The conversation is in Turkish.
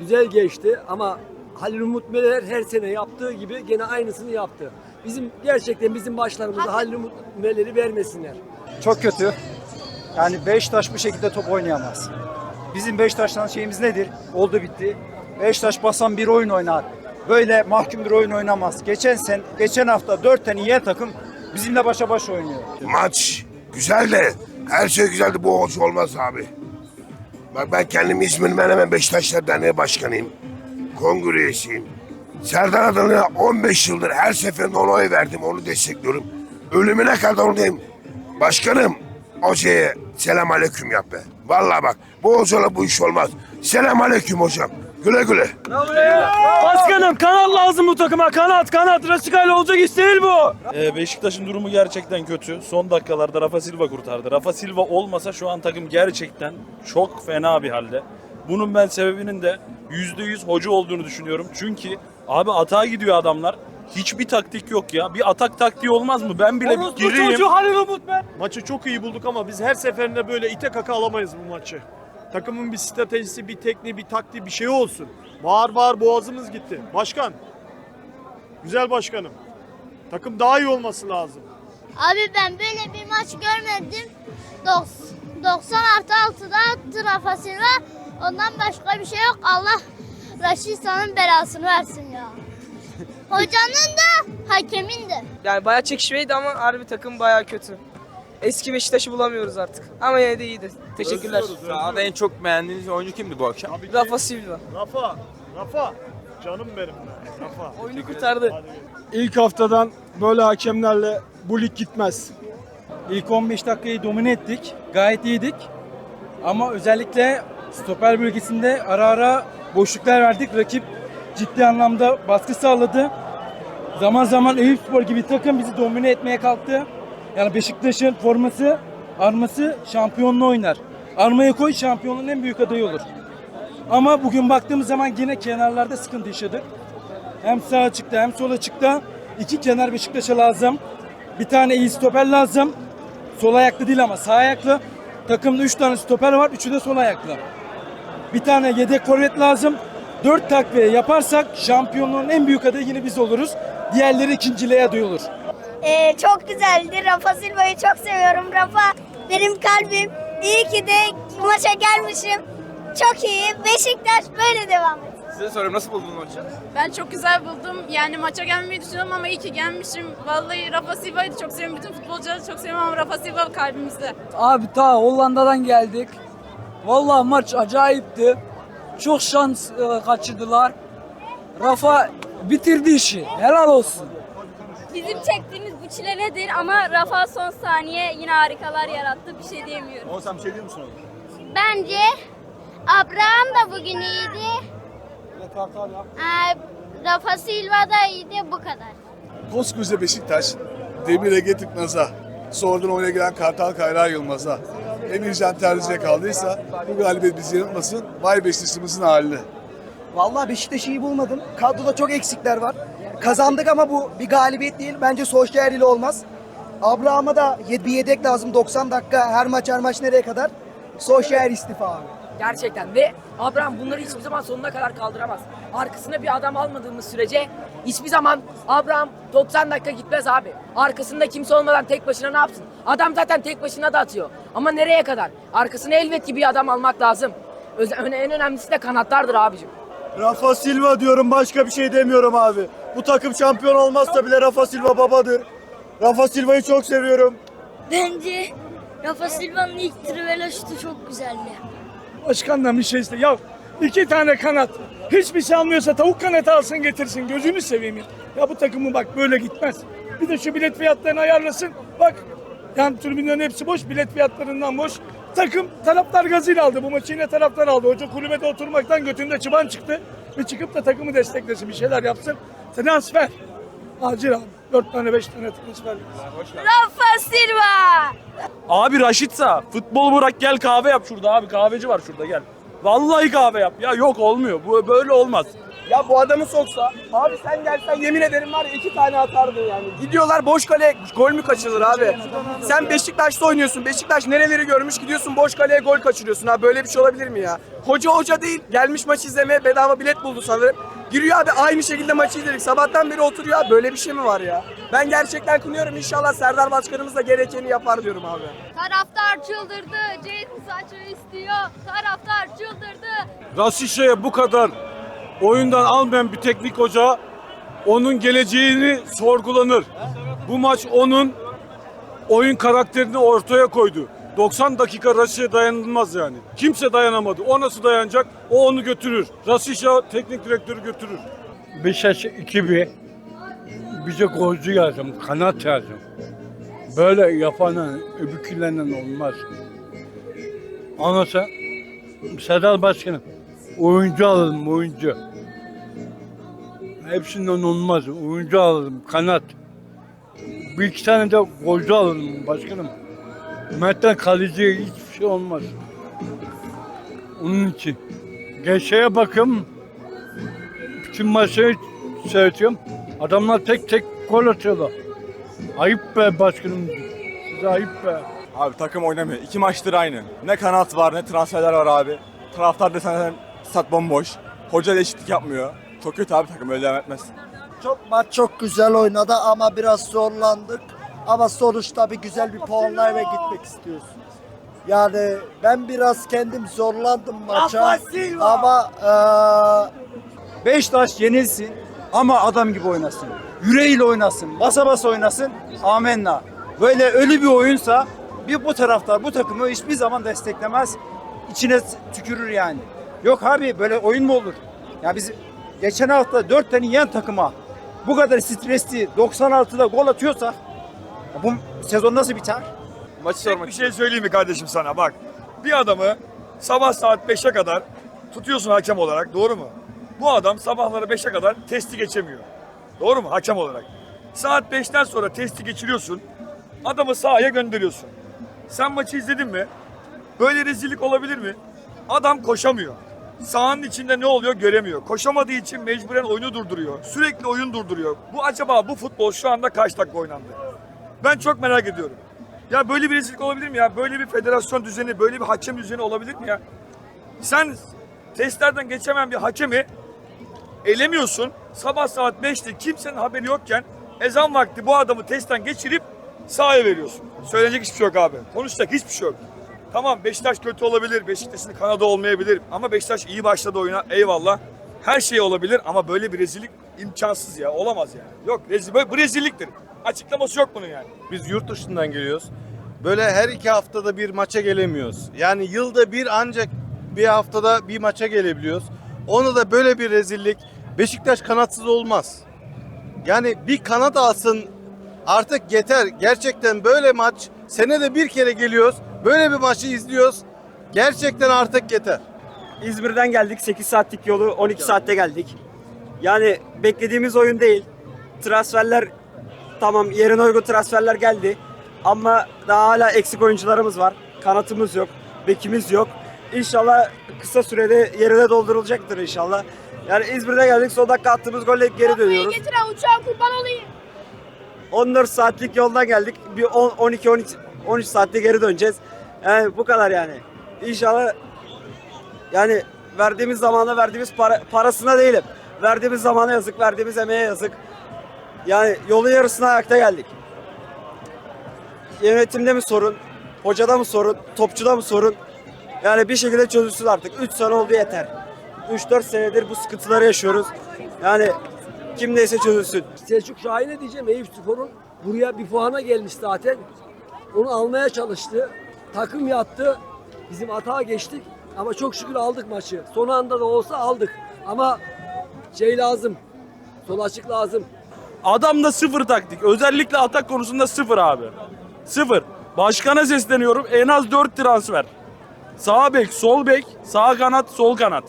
güzel geçti ama Halil Umut Meler her sene yaptığı gibi gene aynısını yaptı. Bizim gerçekten bizim başlarımıza Halil Umut Meler'i vermesinler. Çok kötü. Yani Beşiktaş bu şekilde top oynayamaz. Bizim Beşiktaş'tan şeyimiz nedir? Oldu bitti. Beşiktaş basan bir oyun oynar. Böyle mahkum bir oyun oynamaz. Geçen sen, geçen hafta dört tane yiyen takım bizimle başa baş oynuyor. Maç güzel de her şey güzeldi bu olmuş olmaz abi. Bak ben kendim İzmir Menemen Beşiktaşlar Derneği Başkanıyım. Kongre üyesiyim. Serdar Adalı'na 15 yıldır her seferinde ona oy verdim, onu destekliyorum. Ölümüne kadar oradayım. Başkanım, hocaya selam aleyküm yap be. Vallahi bak, bu hocayla bu iş olmaz. Selam aleyküm hocam. Güle güle. Başkanım kanat lazım bu takıma kanat kanat Rasikayla olacak iş değil bu. Ee, Beşiktaş'ın durumu gerçekten kötü. Son dakikalarda Rafa Silva kurtardı. Rafa Silva olmasa şu an takım gerçekten çok fena bir halde. Bunun ben sebebinin de %100 hoca olduğunu düşünüyorum. Çünkü abi atağa gidiyor adamlar. Hiçbir taktik yok ya. Bir atak taktiği olmaz mı? Ben bile Orospu gireyim. çocuğu Halil Umut be. Maçı çok iyi bulduk ama biz her seferinde böyle ite kaka alamayız bu maçı. Takımın bir stratejisi, bir tekniği, bir taktiği, bir şey olsun. Bağır bağır boğazımız gitti. Başkan, güzel başkanım. Takım daha iyi olması lazım. Abi ben böyle bir maç görmedim. Dok- 90 artı 6'da attı Rafa Silva. Ondan başka bir şey yok. Allah Raşitsa'nın belasını versin ya. Hocanın da hakemin de. Yani bayağı çekişmeydi ama harbi takım bayağı kötü. Eski Beşiktaş'ı bulamıyoruz artık. Ama yine de iyiydi. Teşekkürler. Sahada en çok beğendiğiniz oyuncu kimdi bu akşam? Rafa Silva. Rafa, Rafa. Canım benim be. Rafa. Oyunu kurtardı. İlk haftadan böyle hakemlerle bu lig gitmez. İlk 15 dakikayı domine ettik. Gayet iyiydik. Ama özellikle stoper bölgesinde ara ara boşluklar verdik. Rakip ciddi anlamda baskı sağladı. Zaman zaman Eyüpspor gibi takım bizi domine etmeye kalktı. Yani Beşiktaş'ın forması, arması şampiyonluğu oynar. Armaya koy şampiyonluğun en büyük adayı olur. Ama bugün baktığımız zaman yine kenarlarda sıkıntı yaşadık. Hem sağ açıkta hem sol açıkta iki kenar Beşiktaş'a lazım. Bir tane iyi stoper lazım. Sol ayaklı değil ama sağ ayaklı. Takımda 3 tane stoper var. Üçü de sol ayaklı. Bir tane yedek forvet lazım. 4 takviye yaparsak şampiyonluğun en büyük adayı yine biz oluruz. Diğerleri ikinciliğe aday olur. Ee, çok güzeldi. Rafa Silva'yı çok seviyorum. Rafa benim kalbim. İyi ki de maça gelmişim. Çok iyi. Beşiktaş böyle devam et. Size soruyorum nasıl buldunuz maçı? Ben çok güzel buldum. Yani maça gelmeyi düşünüyorum ama iyi ki gelmişim. Vallahi Rafa Silva'yı çok seviyorum. Bütün futbolcuları çok seviyorum ama Rafa Silva kalbimizde. Abi ta Hollanda'dan geldik. Vallahi maç acayipti. Çok şans e, kaçırdılar. Rafa bitirdi işi. Helal olsun. Bizim çektiğimiz bu çile nedir ama Rafa son saniye yine harikalar yarattı. Bir şey diyemiyorum. Oğuzhan bir şey diyor musun? Bence Abraham da bugün iyiydi. Ee, Rafa Silva da iyiydi. Bu kadar. Koskoca Beşiktaş, Demir Ege Tıknaz'a, sonradan oyuna giren Kartal Kayra Yılmaz'a, Emircan Terzi'ye kaldıysa bu galibiyet bizi yanılmasın. Vay Beşiktaş'ımızın haline. Vallahi Beşiktaş'ı iyi bulmadım. Kadroda çok eksikler var. Kazandık ama bu bir galibiyet değil. Bence Solskjaer ile olmaz. Abraham'a da bir yedek lazım 90 dakika her maç her maç nereye kadar? Solskjaer istifa abi. Gerçekten ve Abraham bunları hiçbir zaman sonuna kadar kaldıramaz. Arkasına bir adam almadığımız sürece hiçbir zaman Abraham 90 dakika gitmez abi. Arkasında kimse olmadan tek başına ne yapsın? Adam zaten tek başına da atıyor. Ama nereye kadar? Arkasına elbet ki bir adam almak lazım. Öz- öne- en önemlisi de kanatlardır abicim. Rafa Silva diyorum başka bir şey demiyorum abi. Bu takım şampiyon olmazsa bile Rafa Silva babadır. Rafa Silva'yı çok seviyorum. Bence Rafa Silva'nın ilk trivela şutu çok güzeldi. Başkandan bir şey iste. Ya iki tane kanat. Hiçbir şey almıyorsa tavuk kanatı alsın getirsin. Gözünü seveyim ya. Ya bu takımı bak böyle gitmez. Bir de şu bilet fiyatlarını ayarlasın. Bak yan tribünlerin hepsi boş. Bilet fiyatlarından boş. Takım taraftar gazıyla aldı. Bu maçı yine taraftar aldı. Hoca kulübede oturmaktan götünde çıban çıktı. Bir çıkıp da takımı desteklesin. Bir şeyler yapsın. Transfer. Acil abi. Dört tane beş tane transfer. Rafa Silva! Abi Raşitsa futbol bırak gel kahve yap şurada abi kahveci var şurada gel. Vallahi kahve yap ya yok olmuyor bu böyle olmaz. Ya bu adamı soksa, abi sen gelsen yemin ederim var ya iki tane atardın yani. Gidiyorlar boş kale, gol mü kaçırılır abi? Sen Beşiktaş'ta oynuyorsun. Beşiktaş nereleri görmüş gidiyorsun boş kaleye gol kaçırıyorsun abi. Böyle bir şey olabilir mi ya? Hoca hoca değil, gelmiş maç izlemeye bedava bilet buldu sanırım. Giriyor abi aynı şekilde maçı izledik. Sabahtan beri oturuyor abi. Böyle bir şey mi var ya? Ben gerçekten kınıyorum. İnşallah Serdar Başkanımız da gerekeni yapar diyorum abi. Taraftar çıldırdı. Jadon Sancho istiyor. Taraftar çıldırdı. Rasişe'ye bu kadar oyundan almayan bir teknik hoca onun geleceğini sorgulanır. Bu maç onun oyun karakterini ortaya koydu. 90 dakika Rasişe dayanılmaz yani. Kimse dayanamadı. O nasıl dayanacak? O onu götürür. Rasişe teknik direktörü götürür. Beşiktaş 2-1. Bize golcü lazım, kanat lazım. Böyle yapanın öbürkülerinden olmaz. Anlasa Serdar Başkanım oyuncu alalım oyuncu. Hepsinden olmaz. Oyuncu alalım kanat. Bir iki tane de golcü alalım başkanım. Mert'ten kaleciye hiçbir şey olmaz. Onun için. Geçeye bakın. Bütün maçları seyrediyorum. Adamlar tek tek gol atıyorlar. Ayıp be başkanım. Size ayıp be. Abi takım oynamıyor. İki maçtır aynı. Ne kanat var ne transferler var abi. Taraftar desen stat bomboş. Hoca değişiklik yapmıyor. Çok kötü abi takım öyle devam etmez. Çok maç çok güzel oynadı ama biraz zorlandık. Ama sonuçta bir güzel bir puanla eve gitmek istiyoruz. Yani ben biraz kendim zorlandım maça. Ama Beşiktaş yenilsin ama adam gibi oynasın. Yüreğiyle oynasın, basa basa oynasın. Amenna. Böyle ölü bir oyunsa bir bu taraftar bu takımı hiçbir zaman desteklemez. İçine tükürür yani. Yok abi böyle oyun mu olur? Ya biz geçen hafta 4 tane yen takıma bu kadar stresli 96'da gol atıyorsak bu sezon nasıl biter? Maçı Tek bir şey söyleyeyim mi kardeşim sana bak. Bir adamı sabah saat 5'e kadar tutuyorsun hakem olarak doğru mu? Bu adam sabahları 5'e kadar testi geçemiyor. Doğru mu hakem olarak? Saat 5'ten sonra testi geçiriyorsun. Adamı sahaya gönderiyorsun. Sen maçı izledin mi? Böyle rezillik olabilir mi? Adam koşamıyor. Sahanın içinde ne oluyor göremiyor. Koşamadığı için mecburen oyunu durduruyor. Sürekli oyun durduruyor. Bu acaba bu futbol şu anda kaç dakika oynandı? Ben çok merak ediyorum. Ya böyle bir rezillik olabilir mi ya? Böyle bir federasyon düzeni, böyle bir hakem düzeni olabilir mi ya? Sen testlerden geçemeyen bir hakemi elemiyorsun. Sabah saat 5'te kimsenin haberi yokken ezan vakti bu adamı testten geçirip sahaya veriyorsun. Söyleyecek hiçbir şey yok abi. Konuşacak hiçbir şey yok. Tamam Beşiktaş kötü olabilir. Beşiktaş'ın kanadı olmayabilir. Ama Beşiktaş iyi başladı oyuna. Eyvallah. Her şey olabilir ama böyle bir rezillik imkansız ya. Olamaz yani. Yok rezil, böyle, bu rezilliktir. Açıklaması yok bunun yani. Biz yurt dışından geliyoruz. Böyle her iki haftada bir maça gelemiyoruz. Yani yılda bir ancak bir haftada bir maça gelebiliyoruz. Onu da böyle bir rezillik. Beşiktaş kanatsız olmaz. Yani bir kanat alsın artık yeter. Gerçekten böyle maç senede bir kere geliyoruz. Böyle bir maçı izliyoruz. Gerçekten artık yeter. İzmir'den geldik 8 saatlik yolu 12 saatte geldik. Yani beklediğimiz oyun değil. Transferler tamam yerine uygun transferler geldi. Ama daha hala eksik oyuncularımız var. Kanatımız yok, bekimiz yok. İnşallah kısa sürede yerine doldurulacaktır inşallah. Yani İzmir'de geldik son dakika attığımız golle geri dönüyoruz. Getiren uçağa kurban olayım. 14 saatlik yoldan geldik. Bir 10, 12 13 13 saatte geri döneceğiz. Yani bu kadar yani. İnşallah yani verdiğimiz zamana verdiğimiz para, parasına değilim. Verdiğimiz zamana yazık, verdiğimiz emeğe yazık. Yani yolun yarısına ayakta geldik. Yönetimde mi sorun, hocada mı sorun, topçuda mı sorun? Yani bir şekilde çözülsün artık. 3 sene oldu yeter. 3-4 senedir bu sıkıntıları yaşıyoruz. Yani kim neyse çözülsün. Selçuk Şahin'e diyeceğim Eyüp Spor'un buraya bir puana gelmiş zaten. Onu almaya çalıştı. Takım yattı. Bizim hata geçtik. Ama çok şükür aldık maçı. Son anda da olsa aldık. Ama şey lazım. Sol açık lazım. Adamda sıfır taktik. Özellikle atak konusunda sıfır abi. Sıfır. Başkana sesleniyorum. En az 4 transfer. Sağ bek, sol bek, sağ kanat, sol kanat.